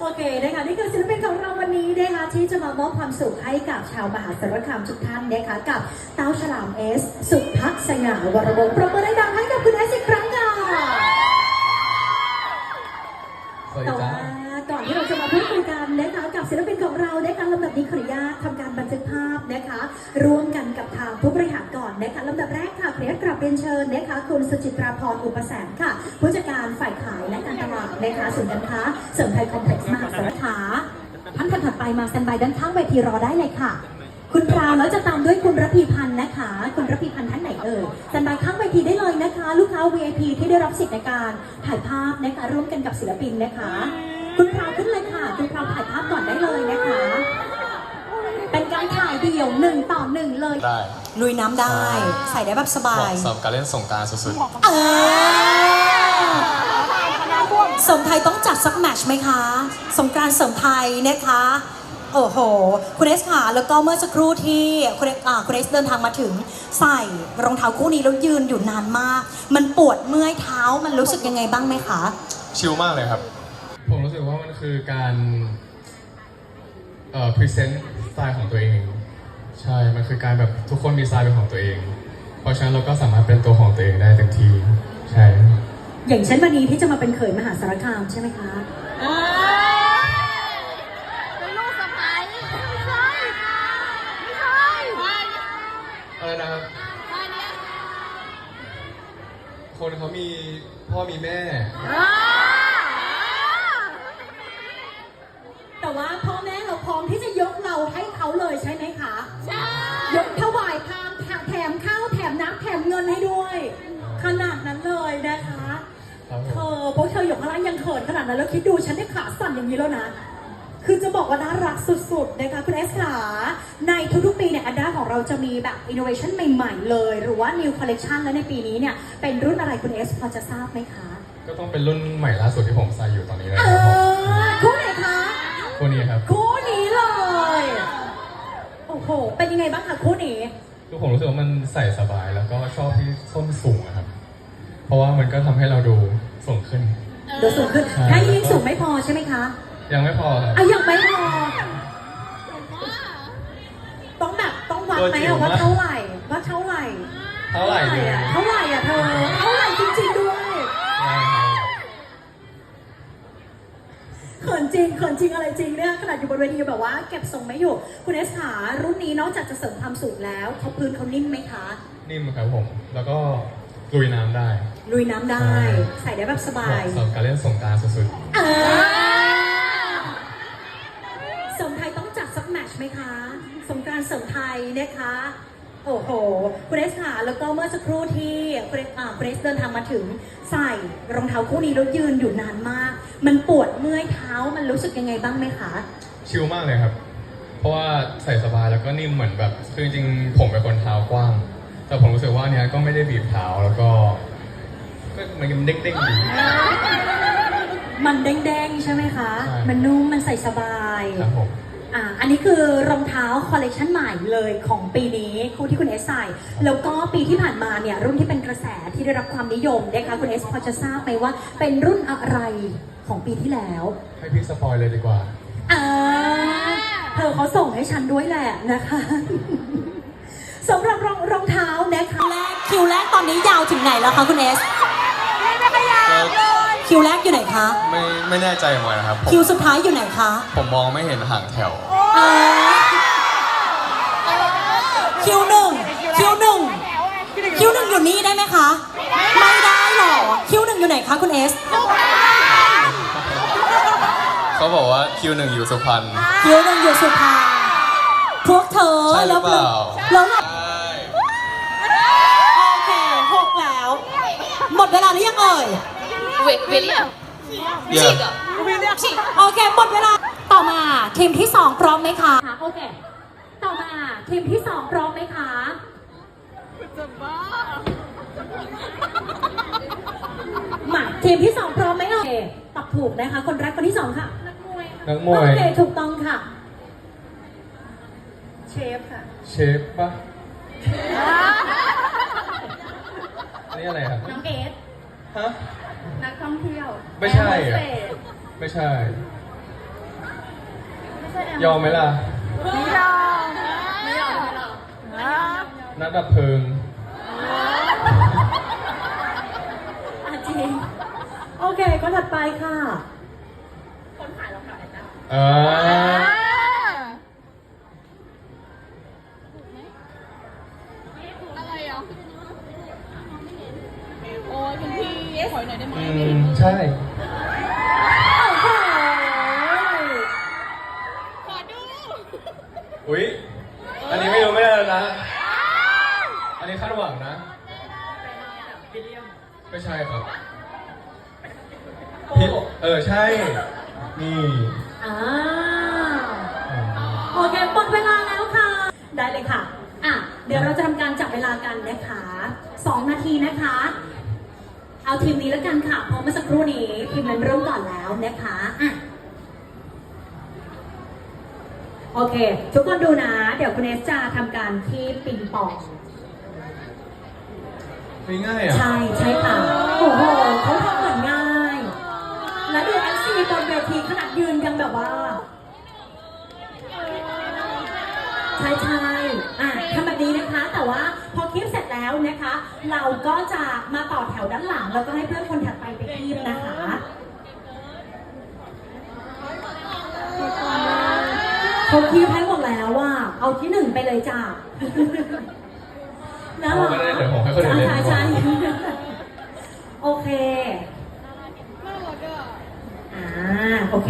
โอเคนะคะนี่คือศิลปินของเราวันนี้นะคะที่จะมามอบความสุขให้กับชาวมหาสารคามทุกท่านนะคะกับเต้าฉลามเอส สุพักษณ์สง่าวรวงศ์ประเมินดังๆให้กับคุณเอสอีกครั้งค่ะสวัสดีแต่จ้าว่าก่อนที่เราจะมาพูดคุยกันนะคะกับศิลปินของเราในการลำดับนี้ขออนุญาตทำการ บันทึกภาพนะคะ ร่วมกันกับทางผู้บริหารก่อนนะคะลำดับแรกค่ะขออนุญาตกราบเรียนเชิญนะคะคุณสุจิตราพรอุปแสนค่ะ ผู้จัดการฝ่ายขายและการตลาดนะคะศูนย์การค้าเสริมไทยคอมเพล็กซ์มหาสารคามท่านถัดไปมาสแตนบายด้านข้างเวทีรอได้เลยค่ะ คุณพราวแล้วจะตามด้วยคุณระพีพันธ์นะคะ คุณระพีพันธ์ท่านไหนเอ่ยสแตนบายข้างเวทีได้เลยนะคะ ลูกค้า VIP ที่ได้รับสิทธิ์ในการถ่ายภาพนะคะร่วมกันกับศิลปินนะคะ คุณพราวขึ้นเลยค่ะ คุณพราวถ่ายภาพก่อนได้เลยนะคะ เดี่ยวหนึ่งต่อหนึ่งเลย ได้ลุยน้ำได้ ใส่ได้แบบสบาเหมาะย สำหรับการเล่นสงกรารสุดเออสมไทยต้องจัดสักแมตชไหมคะ สงกรานต์เสริมไทยนะคะ โอ้โห คุณเอสค่ะ แล้วก็เมื่อสักครู่ที่คุณเอสอ่าคุณเอสเดินทางมาถึง ใส่รองเท้าคู่นี้แล้วยืนอยู่นานมาก มันปวดเมื่อยเท้ามันรู้สึกยังไงบ้างไหมคะ ๆ ชิลมากเลยครับ ผมรู้สึกว่ามันคือการ เอ่อ พรีเซนต์สไตล์ของตัวเอง ใช่ มันคือการแบบทุกคนมีสไตล์เป็นของตัวเอง เพราะฉะนั้นเราก็สามารถเป็นตัวของตัวเองได้เต็มที่ใช่ อย่างเช่นวันนี้ที่จะมาเป็นเขยมหาสารคามใช่ไหมคะเป็นลูกสะพ้ายไม่ใช่ไม่ใช่ไม่ใช่อะไรนะครับบ้านเนี้ยคนเขามีพ่อมีแม่อ่าแต่ว่าพ่อแม่เราพร้อมที่จะยกเราให้เขาเลยใช่ไหม งินให้ด้วย ขนาดนั้นเลยนะคะครับผมเธอพวกเธออยู่ข้างล่างยังเขินขนาดนั้นแล้วคิดดูฉันได้ขาสั่นอย่างนี้แล้วนะ คือจะบอกว่าน่ารักสุดๆนะคะคุณเอสขาในทุกๆปีเนี่ยอันด้าของเราจะมีแบบอินโนเวชันใหม่ๆเลย หรือว่า new collection แล้วในปีนี้เนี่ยเป็นรุ่นอะไรคุณเอสพอจะทราบไหมคะก็ต้องเป็นรุ่นใหม่ล่าสุดที่ผมใส่อยู่ตอนนี้เลยเอครับผมอคู่ไหนคะ ตัวนี้ครับ คู่นี้เลย โอ้โห เป็นยังไงบ้างคะคู่นี้ คือผมรู้สึกว่ามันใส่สบายแล้วก็ชอบที่ส้นสูงอะครับ เพราะว่ามันก็ทำให้เราดูสูงขึ้น เดี๋ยวสูงขึ้นใช่ถ้ายิ่งสูงไม่พอใช่ไหมคะยังไม่พอครับ อะยังไม่พอ ต้องแบบต้องวัดไหมอะว่าเท่าไหร่ ว่าเท่าไหร่ เท่าไหร่ดี อะเท่าไหร่อะเธอ เท่าไหร่จ เขินจริงเขินจริงอะไรจริงเนี่ยขนาดอยู่บนเวทีแบบว่าเก็บทรงไม่อยู่ คุณเอสขารุ่นนี้นอกจากจะเสริมความสูงแล้วเขาพื้นเขานิ่มไหมคะ นิ่มครับผม แล้วก็ลุยน้ำได้ ลุยน้ำได้ใช่ใส่ได้แบบสบาเหมาะยสำหรับการเล่นสงกรารสุดเออสมไทยต้องจัดสักแมตชไหมคะ สงกรารเสริมไทยนะคะ โอ้โห คุณเอสค่ะ แล้วก็เมื่อสักครู่ที่คุณเอสอ่าคุณเอสเดินทางมาถึงใส่รองเท้าคู่นี้แล้วยืนอยู่นานมาก มันปวดเมื่อยเท้า มันรู้สึกยังไงบ้างไหมคะๆชิลมากเลยครับ เพราะว่าใส่สบายแล้วก็นิ่มเหมือนแบบ คือจริงๆผมเป็นคนเท้ากว้าง แต่ผมรู้สึกว่าอันเนี้ยก็ไม่ได้บีบเท้าแล้วก็ก็มันยังเด้งๆดีมันแดงๆใช่ไหมคะใช่มันนุ่ม มันใส่สบาย ครับผม อ่าอันนี้คือรองเท้าคอลเลกชันใหม่เลยของปีนี้คู่ที่คุณเอสใส่ แล้วก็ปีที่ผ่านมาเนี่ยรุ่นที่เป็นกระแสที่ได้รับความนิยมนะคะคุณเอสพอจะทราบไหมว่า เป็นรุ่นอะไรของปีที่แล้วให้พี่สปอยเลยดีกว่าอ่าเธอเขาส่งให้ฉันด้วยแหละนะคะสำหรับรองรองเท้านะคะแรกคิวแรกตอนนี้ยาวถึงไหนแล้วคะคุณเอส คิวแรกอยู่ไหนคะ ไม่ไม่แน่ใจเหมือนกันนะครับผมคิวสุดท้ายอยู่ไหนคะผมมองไม่เห็นห่างแถว เออคิวหนึ่งคิวหนึ่งคิวหนึ่งอยู่นี่ได้ไหมคะ ไม่ได้หรอ คิวหนึ่งอยู่ไหนคะคุณเอส เขาบอกว่าคิวหนึ่งอยู่สุพรรณ คิวหนึ่งอยู่สุพรรณพวกเธอใช่หรือเปล่า แล้วเราใช่โอเคหกแล้ว หมดเวลาหรือยังเอ่ย วิวิลเลียมเดี๋ยวโอเคหมดเวลา ต่อมาทีมที่สองพร้อมไหมคะค่ะโอเค ต่อมาทีมที่สองพร้อมไหมคะมาทีมที่สองพร้อมไหมเอ่ยตอบถูกนะคะ คนแรกคนที่สองค่ะ นักมวยโอเค ถูกต้องค่ะ เชฟค่ะ เชฟปะอันนี่อะไรครับน้องเอสฮะ นักท่องเที่ยวไม่ใช่แอร์โฮสอะ เตสไม่ใช่ยอมไหมล่ะไม่ยอมไม่ยอมไม่ยอมนัดดับเพลิง อะจริงโอเคคนถัดไปค่ะเอออะไรอะโอ้ยคุณพี่ ขอหน่อยได้ไหมอืมใช่โอ้โหขอดูอุ๊ย อันนี้ไม่รู้ไม่ได้แล้วนะ อันนี้คาดหวังนะ ไม่ใช่ครับพี่เออใช่ ทุกคนดูนะ เดี๋ยวคุณเอสจะทำการที่ปิงปองไม่ง่ายอะ ใช่ใช่ค่ะ โอ้โหเขาทำเหมือนง่าย แล้วดูเอฟซีบนเวทีขนาดยืนยังแบบว่า ใช่ใช่อะทำแบบนี้นะคะ แต่ว่าพอคลิปเสร็จแล้วนะคะ เราก็จะมาต่อแถวด้านหลัง แล้วก็ให้เพื่อนคนถัดไปไปคีบนะคะ เขาคีบให้หมดแล้วว่า เอาที่หนึ่งไปเลยจ้าน่ารักเอาไปเลยเดี๋ยวผมให้คนอื่นเล่นใช่ใช่ใช่โอเค น่ารักอะอ่า โอเค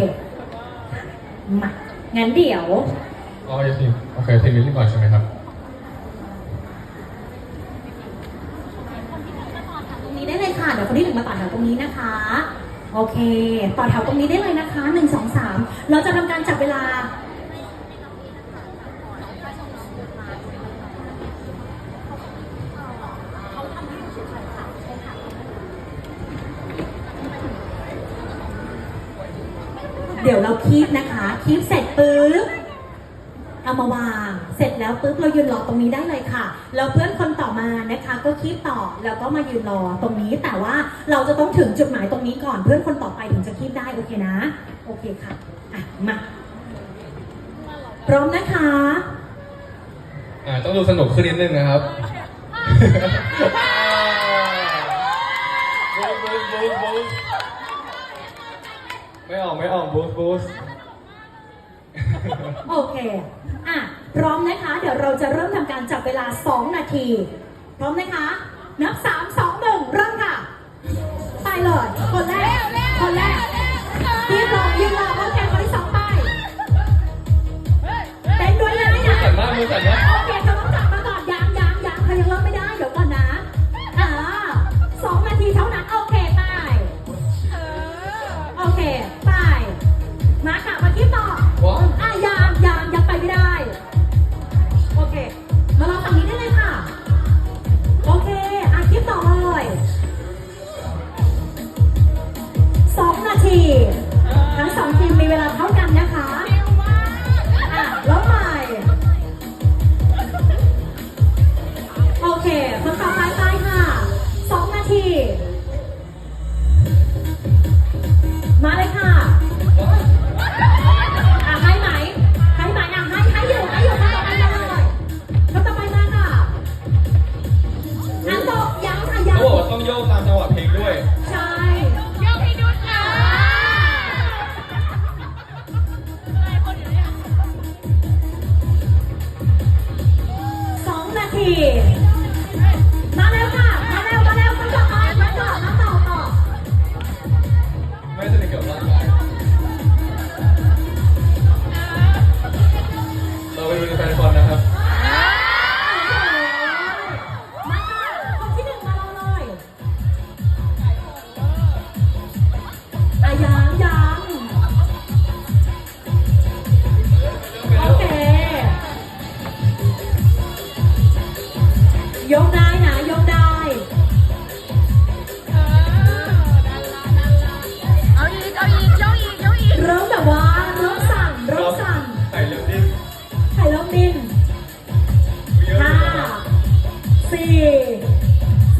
มางั้นเดี๋ยว อ๋ออย่าทีมโอเคทีมนี้เล่นก่อนใช่ไหมครับ ตรงนี้ได้เลยค่ะ เดี๋ยวคนที่หนึ่งมาต่อแถวตรงนี้นะคะ โอเค ต่อแถวตรงนี้ได้เลยนะคะหนึ่งสองสามเราจะทำการจับเวลา เดี๋ยวเราคีบนะคะ คีบเสร็จปุ๊บเอามาวาง เสร็จแล้วปุ๊บเรายืนรอตรงนี้ได้เลยค่ะ แล้วเพื่อนคนต่อมานะคะ ก็คีบต่อแล้วก็มายืนรอตรงนี้ แต่ว่าเราจะต้องถึงจุดหมายตรงนี้ก่อน เพื่อนคนต่อไปถึงจะคีบได้โอเคนะ โอเคค่ะอะมาพร้อมนะคะอ่าต้องดูสนุกขึ้นนิดนึงนะครับบูสบูสบูสบูส ไม่ออกไม่ออกบูสบูสโอเค อะ พร้อมนะคะ เดี๋ยวเราจะเริ่มทำการจับเวลา 2 นาที พร้อมนะคะ นับ 3 2 1 เริ่มค่ะ ไปเลย คนแรก คนแรกพี่รอยืนรอโอเคคนที่สองไปเต้นด้วยนะมือนะสั่นมากมือสั่นมาก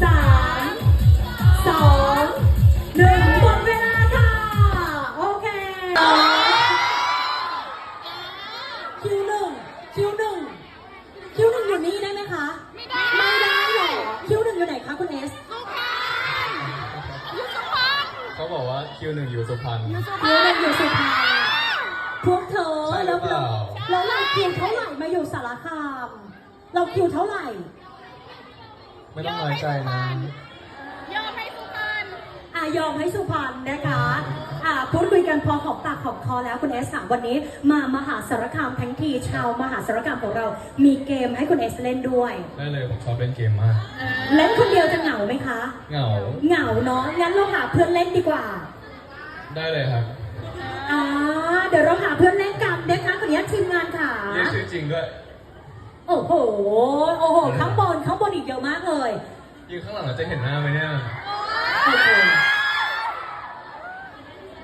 สาม วคุณเอสค่ะวันนี้มามหาสารคามทั้งทีชาวมหาสารคามของเรา มีเกมให้คุณเอสเล่นด้วย ได้เลยผมชอบเล่นเกมมาก เล่นคนเดียวจะเหงาไหมคะ เหงา เหงาเนาะงั้นเราหาเพื่อนเล่นดีกว่า ได้เลยครับอ่าเดี๋ยวเราหาเพื่อนเล่นกันนะคะขออนุญาตทีมงานค่ะ เรียกชื่อจริงด้วย โอ้โห โอ้โห ข้างบนข้างบนอีกเยอะมากเลย ยืนข้างหลังเราจะเห็นหน้าไหมเนี่ย โอ้โห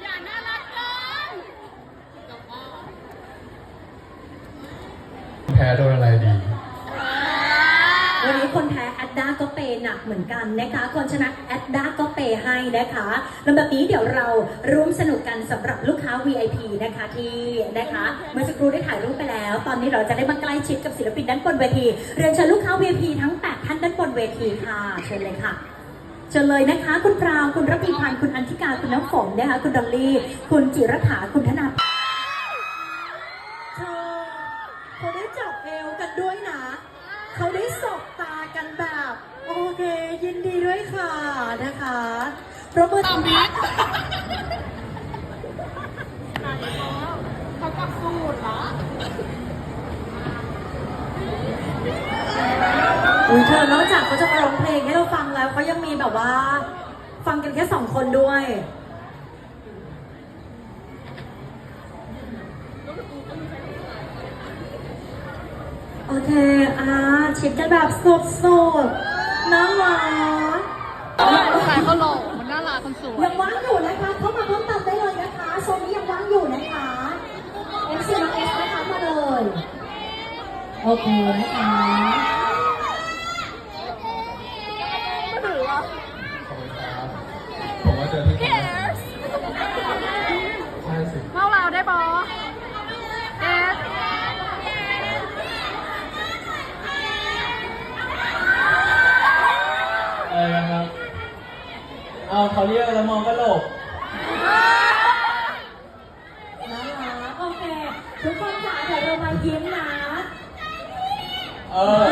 อย่าน่ารักเกิน แพ้ โดนอะไรดี วันนี้คนแพ้แอดด้าก็เปย์หนักเหมือนกันนะคะ คนชนะแอดด้าก็เปย์ให้นะคะลำดับนี้เดี๋ยวเราร่วมสนุกกันสำหรับลูกค้า VIP นะคะที่นะคะเมื่อสักครู่ได้ถ่ายรูปไปแล้ว ตอนนี้เราจะได้มาใกล้ชิดกับศิลปินด้านบนเวที เรียนเชิญลูกค้า VIP ทั้ง 8 ท่านด้านบนเวทีค่ะเชิญเลยค่ะเชิญเลยนะคะ คุณปราวคุณระพีพันธ์คุณอันธิกาคุณน้ำฝนนะคะคุณดอลลี่ คุณจิรัฐาคุณธนา เขาได้สบตากันแบบ โอเค ยินดีด้วยค่ะนะคะปรบมือตอมบิ๊กเขากับสูตรเหรออุ้ยเธอนอกจากเขาจะมาร้องเพลงให้เราฟังแล้วเขายังมีแบบว่า ฟังกันแค่สองคนด้วย โอเค อ่าชิดกันแบบสดๆน่ารักผู้ชายเขาหล่อมันน่ารักคนสวยยังว่างอยู่นะคะ เข้ามาเพิ่มเติมได้เลยนะคะ โซนนี้ยังว่างอยู่นะคะเอ็น้องเอสนะคะมาเลย โอเคนะคะ เอาเขาเรียกแล้วมองก็หลบน่ารักโอเค ทุกคนค่ะเดี๋ยวเรามายิ้มนะ เออ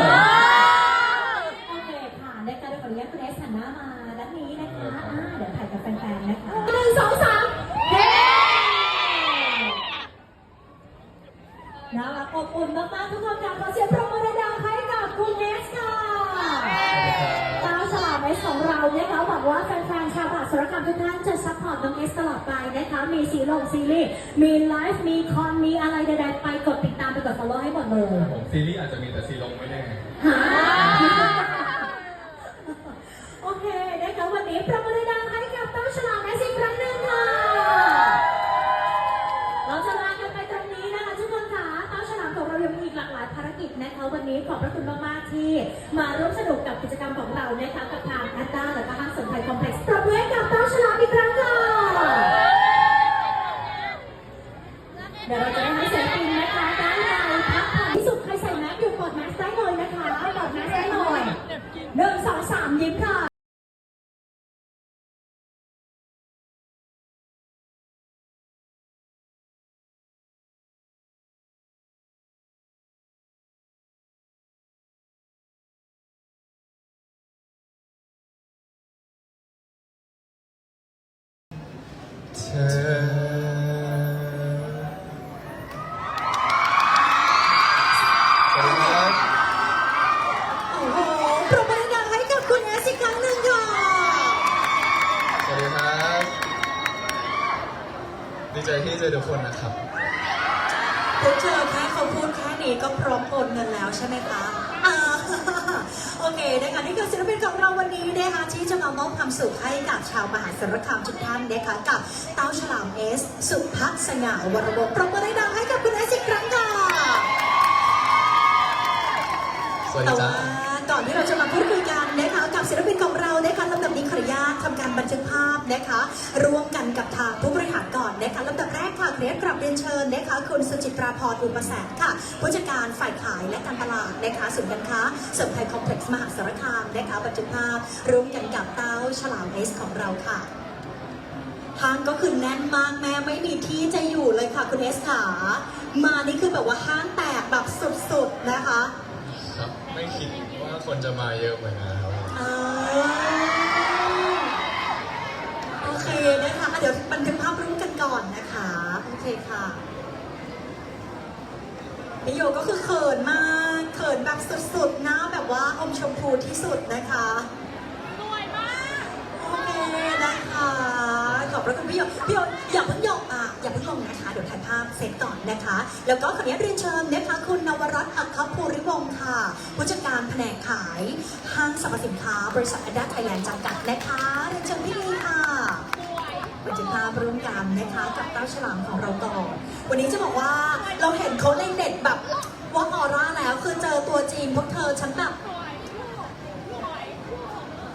โอาวบาสารคามทุกท่านจะซัพพอร์ตน้องเอสตลอดไปนะคะ มีซีรีส์ซีรีส์ มีไลฟ์ มีคอน มีอะไรใดๆไปกดติดตามไปกด follow ให้หมดเลยผมซีรีส์อาจจะมีแต่ซีลงไม่แน่ หาโอเคนะคะวันนี้ประมือดังๆให้กับเต้าฉลามเอสอีกครั้งหนึ่งค่ะ เราจะลากันไปตรงนี้นะคะทุกคนค่ะเต้าฉลามของเรายังมีอีกหลากหลายภารกิจนะคะวันนี้ขอบพระคุณมากๆที่ มาร่วมสนุกกับกิจกรรมของเรานะคะกับทางแอดด้าและก็ห้างสนไทยคอมเพล็กซ์ปรบมือให้กับ เจอทุกคนนะครับพวกเธอแค่เขาพูดแค่นี้ก็พร้อมโอนเงินแล้วใช่ไหมคะอ่าโอเคนะคะนี่คือศิลปินของเราวันนี้นะคะที่จะมามอบความสุขให้กับชาวมหาสารคามทุกท่านนะคะกับเต้าฉลามเอส สุพักสง่าวรวงศ์ปรบมือดังๆให้กับคุณเอสอีกครั้งค่ะสวัสดีแต่จ้า ว่าก่อนที่เราจะมาพูดคุยกันนะคะกับศิลปินของ ขออนุญาตทำการบันทึกภาพนะคะ ร่วมกันกับทางผู้บริหารก่อนนะคะลำดับแรกค่ะเรียนกลับเรียนเชิญนะคะคุณสุจิตราพรอุปแสงค่ะผู้จัดการฝ่ายขายและการตลาดนะคะศูนย์การค้าเสริมไทยคอมเพล็กซ์มหาสารคามนะคะบันทึกภาพร่วมกันกับเต้าฉลามเอสของเราค่ะห้างก็คือแน่นมากแม่ไม่มีที่จะอยู่เลยค่ะคุณเอสขามานี่คือแบบว่าห้างแตกแบบสุดๆนะคะ ครับไม่คิดว่าคนจะมาเยอะเหมือนกันครับ อ่าโอเคนะคะอะ เดี๋ยวบันทึกภาพร่วมกันก่อนนะคะ โอเคค่ะพี่โยก็คือเขินมากเขินแบบสุดๆหน้าแบบว่าอมชมพูที่สุดนะคะสวยมากโอเคนะคะ ขอบพระคุณพี่โยพี่โยอย่าเพิ่งหยกอะอย่าเพิ่งลงนะคะ เดี๋ยวถ่ายภาพเซตก่อนนะคะ แล้วก็ขออนุญาตเรียนเชิญนะคะ คุณนวรัตน์อัคคภูริวงศ์ค่ะ ผู้จัดการแผนกขายห้างสรรพสินค้า บริษัทอดัตไทยแลนด์จำกัดนะคะเรียนเชิญพี่ลีค่ะ บันทึกภาพร่วมกันนะคะกับเต้าฉลามของเราก่อนวันนี้จะบอกว่าเราเห็นเขาเล่นเด็ดแบบว่าออร่าแล้วคือเจอตัวจริงพวกเธอฉันแบบ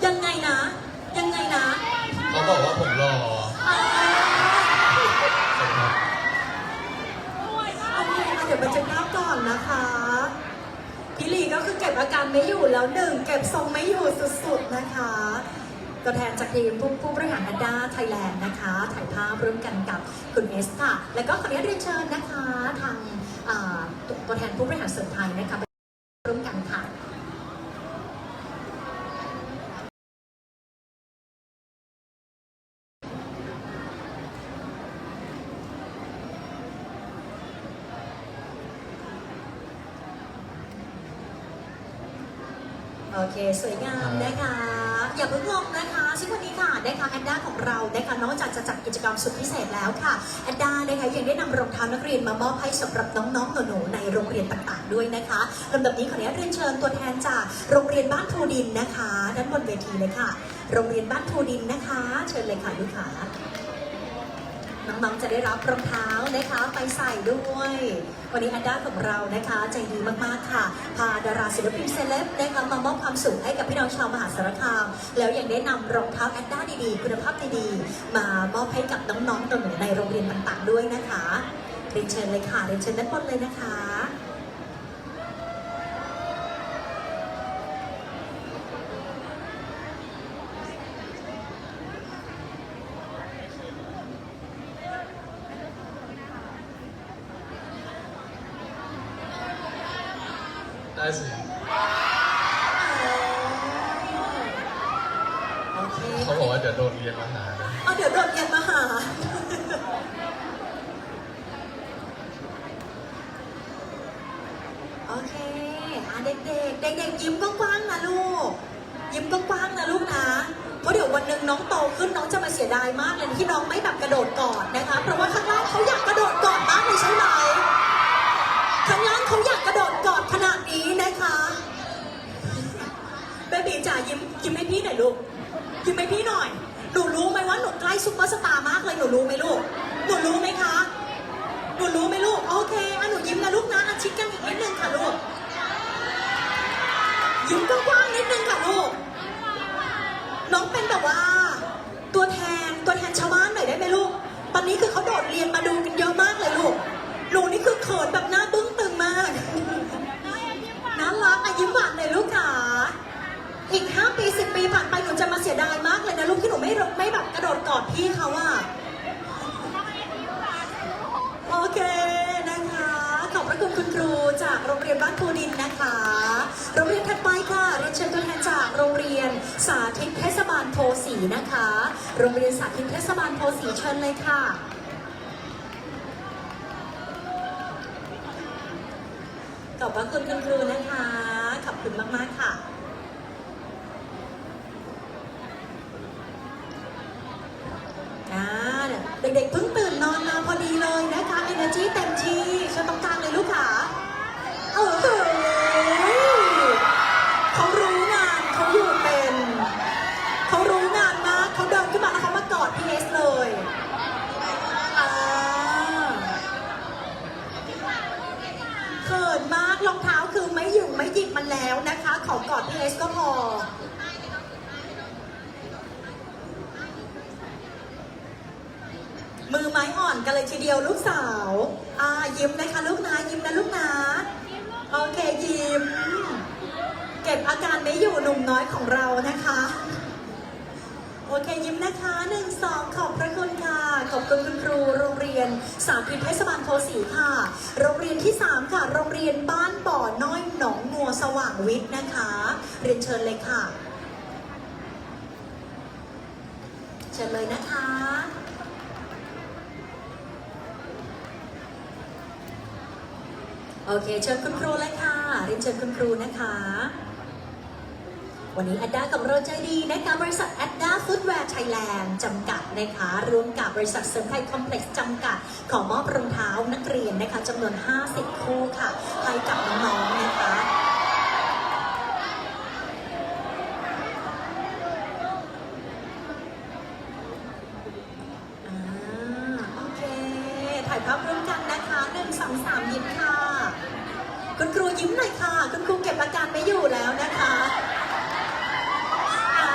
ยังไงนะ ยังไงนะเขาบอกว่าผมหล่อครับโอเคอะเดี๋ยวบันทึกภาพก่อนนะคะพี่ลีก็คือเก็บอาการไม่อยู่แล้วหนึ่งเก็บทรงไม่อยู่สุดๆนะคะ ตัวแทนจากทีมผู้ผู้บริหารฮันด้าไทยแลนด์นะคะถ่ายภาพร่วมกันกับคุณเอสค่ะ แล้วก็ขออนุญาตเรียนเชิญนะคะทางตัวตัวแทนผู้บริหารเสริมไทยนะคะร่วมกันค่ะโอเค สวยงาม นนี้ค่ะคะแอนด้าของเรานะคะนอกจากจะจัดกิจกรรมสุดพิเศษแล้วค่ะแอนด้านะคะยังได้นำรองเท้านักเรียนมามอบให้สำหรับน้องๆหนูๆในโรงเรียนต่างๆ ด้วยนะคะลำดับนี้ขออนุญาตเรียนเชิญตัวแทนจากโรงเรียนบ้านทูดินนะคะ ด้านบนเวทีเลยค่ะ โรงเรียนบ้านทูดินนะคะ เชิญเลยค่ะลูกค้า น้องๆจะได้รับรองเท้านะคะไปใส่ด้วย วันนี้แอนด้าของเรานะคะใจดีมากๆค่ะ พาดาราศิลปินเซเลบนะคะมามอบความสุขให้กับพี่น้องชาวมหาสารคาม แล้วยังได้นำรองเท้าแอนด้าดีๆ คุณภาพดีๆมามอบให้กับน้องๆหนูในโรงเรียนต่างๆด้วยนะคะเรียนเชิญเลยค่ะเรียนเชิญด้านบนเลยนะคะ ได้สิ โอเค เขาบอกว่าเดี๋ยวโดนเรียนมาหานะ เอาเดี๋ยวโดดเรียนมาหา โอเค อะเด็กๆ เด็กๆ ยิ้มกว้างๆนะลูก ยิ้มกว้างๆนะลูกนะ เพราะเดี๋ยววันหนึ่งน้องโตขึ้นน้องจะมาเสียดายมากเลยที่น้องไม่แบบกระโดดกอดนะคะ เพราะว่าข้างล่างเขาอยากกระโดดกอดมากเลยใช่ไหมข้างล่างเขาอยากกระโดดกอดขนาดนี้นะคะเบบีจ๋ายิ้มยิ้มให้พี่หน่อยลูก ยิ้มให้พี่หน่อย หนูรู้ไหมว่าหนูใกล้ซุปเปอร์สตาร์มากเลยหนูรู้ไหมลูก หนูรู้ไหมคะ หนูรู้ไหมลูก โอเคอะหนูยิ้มนะลูกนะอาชิดกันอีกนิดนึงค่ะลูก ยิ้มกว้างๆนิดนึงค่ะลูก น้องเป็นแบบว่า ตัวแทนตัวแทนชาวบ้านหน่อยได้ไหมลูก ตอนนี้คือเขาโดดเรียนมาดูกันเยอะมากเลยลูก หนูนี่คือเขินแบบหน้าบึ้งตึงมาก น่ารักอะยิ้มหวานเลยลูกค่ะอีก5ปี10ปีผ่านไปหนูจะมาเสียดายมากเลยนะลูกที่หนูไม่ไม่แบบกระโดดกอดพี่เขาอะโอเค จากโรงเรียนบ้านภูดินนะคะ โรงเรียนถัดไปค่ะเรียนเชิญตัวแทนจากโรงเรียนสาธิตเทศบาลโพสีนะคะ โรงเรียนสาธิตเทศบาลโพสีเชิญเลยค่ะขอบพระคุณคุณครูนะคะ ขอบคุณมากๆค่ะอ่าเด็กๆเพิ่งตื่นนอนมาพอดีเลยนะคะ energy เต็มที่เชิญตรงกางเลยลูกค่ะ โอ้โหเขารู้งานเขาอยู่เป็น เขารู้งานมากเขาเดินขึ้นมาแล้วเขามากอดพีเอสเลยอ่าเขินมากรองเท้าคือไม่หยุ่งไม่หยิบมันแล้วนะคะ ขอกอดพีเอสก็พอมือไม้อ่อนกันเลยทีเดียวลูกสาว อ่ายิ้มนะคะลูกนะยิ้มนะลูกนะ โอเคยิ้มเก็บอาการไม่อยู่หนุ่มน้อยของเรานะคะ โอเคยิ้มนะคะหนึ่งสองขอบพระคุณค่ะขอบคุณคุณครูโรงเรียนสามพินเทศบาลโพสีค่ะ โรงเรียนที่สามค่ะ โรงเรียนบ้านบ่อน้อยหนองงัวสว่างวิทย์นะคะ เรียนเชิญเลยค่ะ เชิญเลยนะคะ โอเค เชิญคุณครูเลยค่ะเรียนเชิญคุณครูนะคะ วันนี้แอดด้ากับเราใจดีนะคะบริษัทแอดด้าฟูดแวร์ไทยแลนด์จำกัดนะคะร่วมกับบริษัทเสริมไทยคอมเพล็กซ์จำกัด ขอมอบรองเท้านักเรียนนะคะจำนวน 50 คู่ค่ะให้กับน้องๆนะคะ อ่าโอเค ถ่ายภาพร่วมกันนะคะหนึ่งสองสามยิ้มค่ะ คุณครูยิ้มหน่อยค่ะ คุณครูเก็บอาการไม่อยู่แล้วนะคะอ่า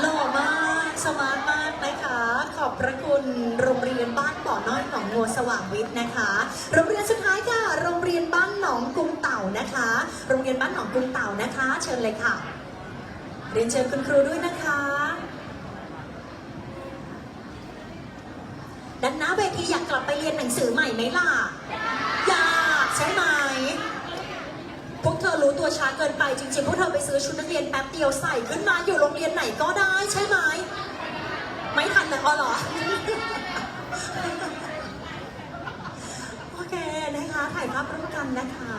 หล่อมากสมาร์ทมากนะคะ ขอบพระคุณโรงเรียนบ้านบ่อน้อยหนองงัวสว่างวิทย์นะคะ โรงเรียนสุดท้ายค่ะ โรงเรียนบ้านหนองกรุงเต่านะคะ โรงเรียนบ้านหนองกรุง เต่านะเชิญเลยค่ะ เรียนเชิญคุณครูด้วยนะคะด้านหน้าเวทีอยากกลับไปเรียนหนังสือใหม่ไหมล่ะ อยากใช่ไหม พวกเธอรู้ตัวช้าเกินไปจริงๆ พวกเธอไปซื้อชุดนักเรียนแป๊บเดียวใส่ขึ้นมาอยู่โรงเรียนไหนก็ได้ใช่ไหม ไม่ทันเลยอ๋อเหรอโอเคนะคะ ถ่ายภาพร่วมกันนะคะ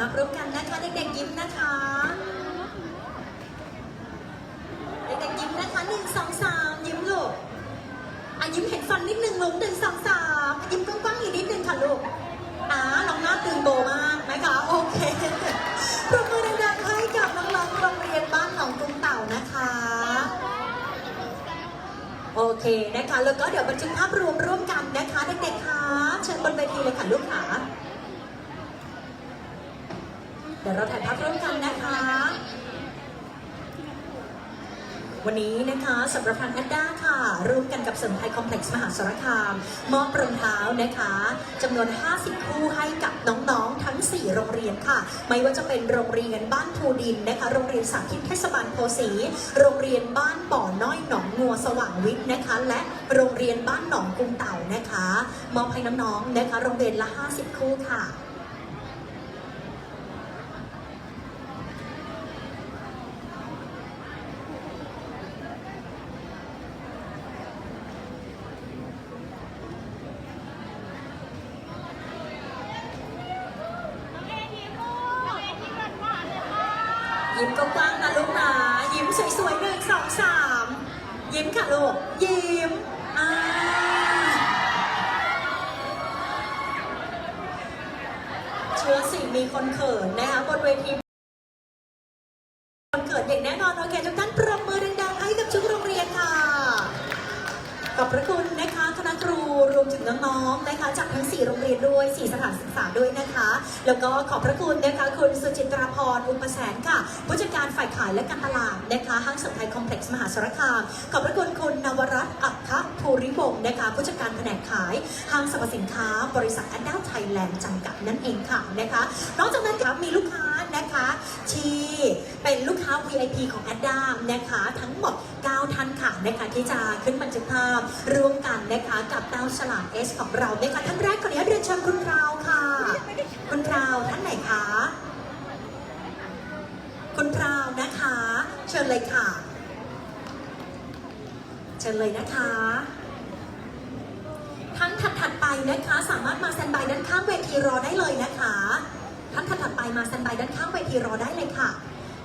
มาพร่วมกันนะคะเด็กๆยิ้มนะคะเด็กๆยิ้มนะคะหนึ่งสองสามยิ้มลูกอะยิ้มเห็นฟันนิดนึงลูกหนึ่งสองสามยิ้มกว้างๆอีกนิดนึงค่ะลูกอ่าน้องหน้าตึงโบมากนะคะโอเคปรบมือดังๆให้กับน้องๆโรงเรียนบ้านหนองกรุงเต่านะคะโอเคนะคะแล้วก็เดี๋ยวบันทึกภาพรวมร่วมกันนะคะเด็กๆคะเชิญบนเวทีเลยค่ะลูกค่ะ เดี๋ยวเราถ่ายภาพร่วมกันนะคะ วันนี้นะคะสำหรับทางแอดด้าค่ะ ร่วมกันกับเสริมไทยคอมเพล็กซ์มหาสารคาม มอบรองเท้านะคะจำนวน 50 คู่ให้กับน้องๆ ทั้ง 4 โรงเรียนค่ะ ไม่ว่าจะเป็นโรงเรียนบ้านภูดินนะคะ โรงเรียนสาธิตเทศบาลโพสี โรงเรียนบ้านบ่อน้อยหนองงัวสว่างวิทย์นะคะ และโรงเรียนบ้านหนองกรุงเต่านะคะ มอบให้น้องๆนะคะ โรงเรียนละ 50 คู่ค่ะ ยิ้มกว้างๆนะลูกนะยิ้มสวยๆหนึ่งสองสามยิ้มค่ะลูก ยิ้มอ่า เชื่อสิมีคนเขินนะคะบนเวทีคนเขินอย่างแน่นอนโอเคทุกท่านปรบมือดังๆให้กับชุดโรงเรียนค่ะขอบพระคุณนะคะคณะครูรวมถึงน้องๆนะคะจากทั้ง 4 โรงเรียนด้วย 4 สถานศึกษาด้วยนะคะ แล้วก็ขอบพระคุณนะคะคุณสุจิตราพรอุปแสนค่ะผู้จัดการฝ่ายขายและการตลาดนะคะห้างสริมไทยคอมเพล็กซ์มหาสารคามขอบพระคุณคุณนวรัตน์อัคคภูริวงศ์นะคะผู้จัดการแผนกขายห้างสรรพสินค้า บริษัทแอดด้า ลนด์จำกัดนั่นเองค่ะนะคะนอกจากนั้นค่ะมีลูกค้านะคะที่เป็นลูกค้า VIP ของแอดด้านะคะทั้งหมด 9 ท่านค่ะนะคะที่จะขึ้นบันทึกภาพร่วมกันนะคะกับเต้าฉลามเอสของเรานะคะท่านแรกขออนุญาตเรียนเชิญคุณพราวค่ะ คุณพราวท่านไหนคะคุณพราวนะคะ เชิญเลยค่ะ เชิญเลยนะคะ ท่านถัดไปนะคะ สามารถมาสแตนบายด้านข้างเวทีรอได้เลยนะคะท่านถัดไปมาสแตนบายด้านข้างเวทีรอได้เลยค่ะ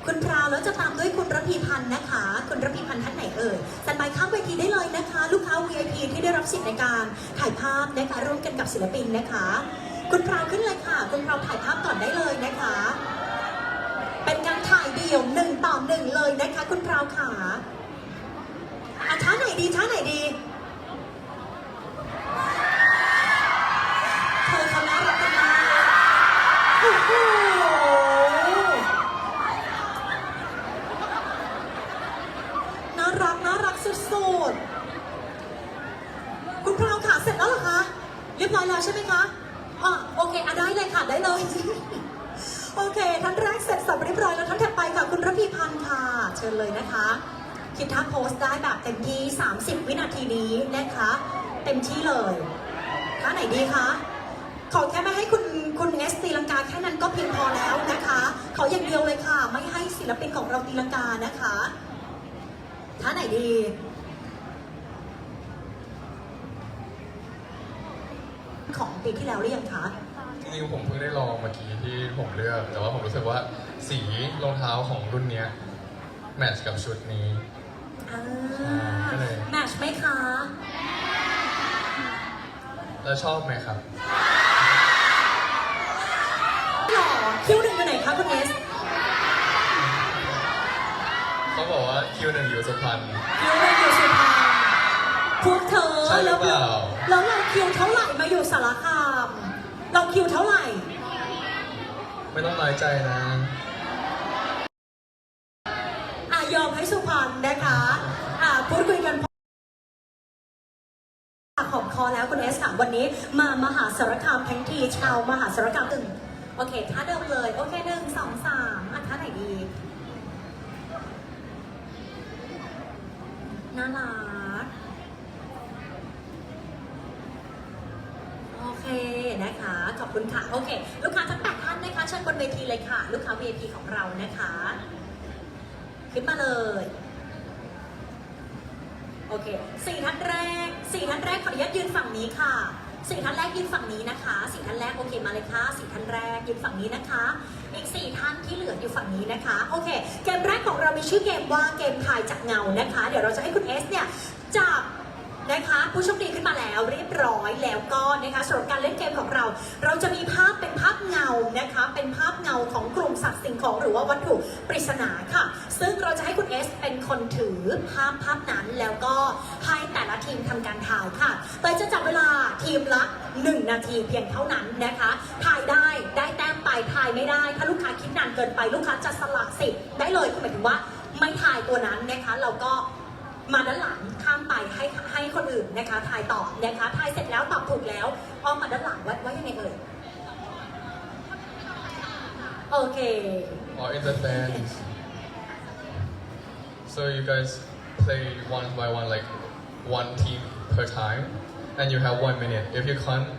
คุณพราวแล้วจะตามด้วยคุณระพีพันธ์นะคะ คุณระพีพันธ์ท่านไหนเอ่ยสแตนบายข้างเวทีได้เลยนะคะ ลูกค้า VIP ที่ได้รับสิทธิ์ในการถ่ายภาพนะคะร่วมกันกับศิลปินนะคะ คุณพราวขึ้นเลยค่ะ คุณพราวถ่ายภาพก่อนได้เลยนะคะ เป็นการถ่ายเดี่ยวหนึ่งต่อหนึ่งเลยนะคะ คุณพราวขาอะท่าไหนดีท่าไหนดี ค่ะได้เลย โอเค ท่านแรกเสร็จสับเรียบร้อยแล้วท่านถัดไปค่ะ คุณระพีพันธ์ค่ะ เชิญเลยนะคะ คิดท่าโพสต์ได้แบบเต็มที่ 30 วินาทีนี้นะคะ เต็มที่เลยท่าไหนดีคะขอแค่ไม่ให้คุณคุณเอสตีลังกาแค่นั้นก็เพียงพอแล้วนะคะขออย่างเดียวเลยค่ะ ไม่ให้ศิลปินของเราตีลังกานะคะท่าไหนดีของปีที่แล้วหรือยังคะ จริงๆผมเพิ่งได้ลองเมื่อกี้ที่ผมเลือก แต่ว่าผมรู้สึกว่าสีรองเท้าของรุ่นเนี้ยแมทช์กับชุดนี้ อ่าก็เลย แมทช์ไหมคะ แล้วชอบไหมครับ หล่อคิวหนึ่งอยู่ไหนคะคุณเอสเขาบอกว่าคิวหนึ่งอยู่สุพรรณ คิวหนึ่งอยู่สุพรรณพวกเธอใช่หรือเปล่า แล้วเราคิวเท่าไหร่มาอยู่สารคาม เราคิวเท่าไหร่ ไม่ต้องน้อยใจนะ อะยอมให้สุพรรณนะคะ อะพูดคุยกันพอขอบคอแล้วคุณเอสค่ะวันนี้มามหาสารคามทั้งทีชาวมหาสารคามตึงโอเคท่าเดิมเลย โอเคหนึ่งสองสามอะท่าไหนดีน่ารัก โอ เคนะคะ ขอบคุณค่ะ โอเค ลูกค้าทั้งแปดท่านนะคะเชิญบนเวทีเลยค่ะ ลูกค้า VIP ของเรานะคะ ขึ้นมาเลยโอเคสี่ท่านแรกสี่ท่านแรกขออนุญาตยืนฝั่งนี้ค่ะสี่ท่านแรกยืนฝั่งนี้นะคะสี่ท่านแรกโอเคมาเลยค่ะสี่ท่านแรกยืนฝั่งนี้นะคะ อีกสี่ท่านที่เหลืออยู่ฝั่งนี้นะคะโอเค เกมแรกของเรามีชื่อเกมว่าเกมทายจากเงานะคะ เดี๋ยวเราจะให้คุณเอสเนี่ยจับ นะคะผู้โชคดีขึ้นมาแล้วเรียบร้อยแล้วก็นะคะสำหรับการเล่นเกมของเรา เราจะมีภาพเป็นภาพเงานะคะ เป็นภาพเงาของกลุ่มสัตว์สิ่งของหรือว่าวัตถุปริศนาค่ะ ซึ่งเราจะให้คุณเอสเป็นคนถือภาพภาพนั้นแล้วก็ให้แต่ละทีมทำการถ่ายค่ะเตยจะจับเวลาทีมละ 1 นาทีเพียงเท่านั้นนะคะถ่ายได้ได้แต้มไปถ่ายไม่ได้ ถ้าลูกค้าคิดนานเกินไปลูกค้าจะสละสิทธิ์ได้เลยคือหมายถึงว่าไม่ถ่ายตัวนั้นนะคะเราก็ มาด้านหลังข้ามไปให้ให้คนอื่นนะคะถ่ายต่อนะคะถ่ายเสร็จแล้วตอบถูกแล้วอ้อมมาด้านหลังว่าว่ายังไงเอ่ยโอเค or in the fans. So you guys play one by one, like one team per time, and you have one minute. If you can't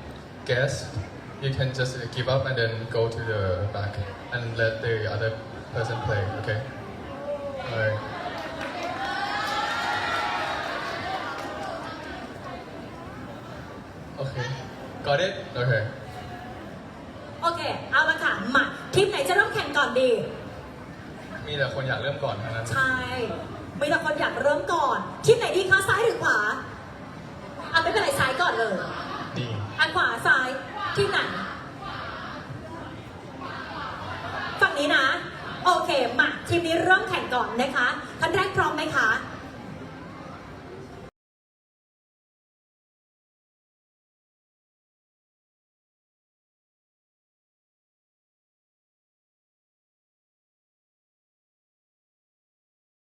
guess, you can just give up and then go to the back and let the other person play. Okay. Alright. Okay. Got it? Okay. โอเค เอาละค่ะมาทีมไหนจะเริ่มแข่งก่อนดี มีแต่คนอยากเริ่มก่อนทั้งนั้น ใช่มีแต่คนอยากเริ่มก่อน ทีมไหนดีคะซ้ายหรือขวาอะไม่เป็นไรซ้ายก่อนเลยดี อันขวาซ้ายทีมไหนฝั่งนี้นะ โอเคมาทีมนี้เริ่มแข่งก่อนนะคะท่านแรกพร้อมไหมคะ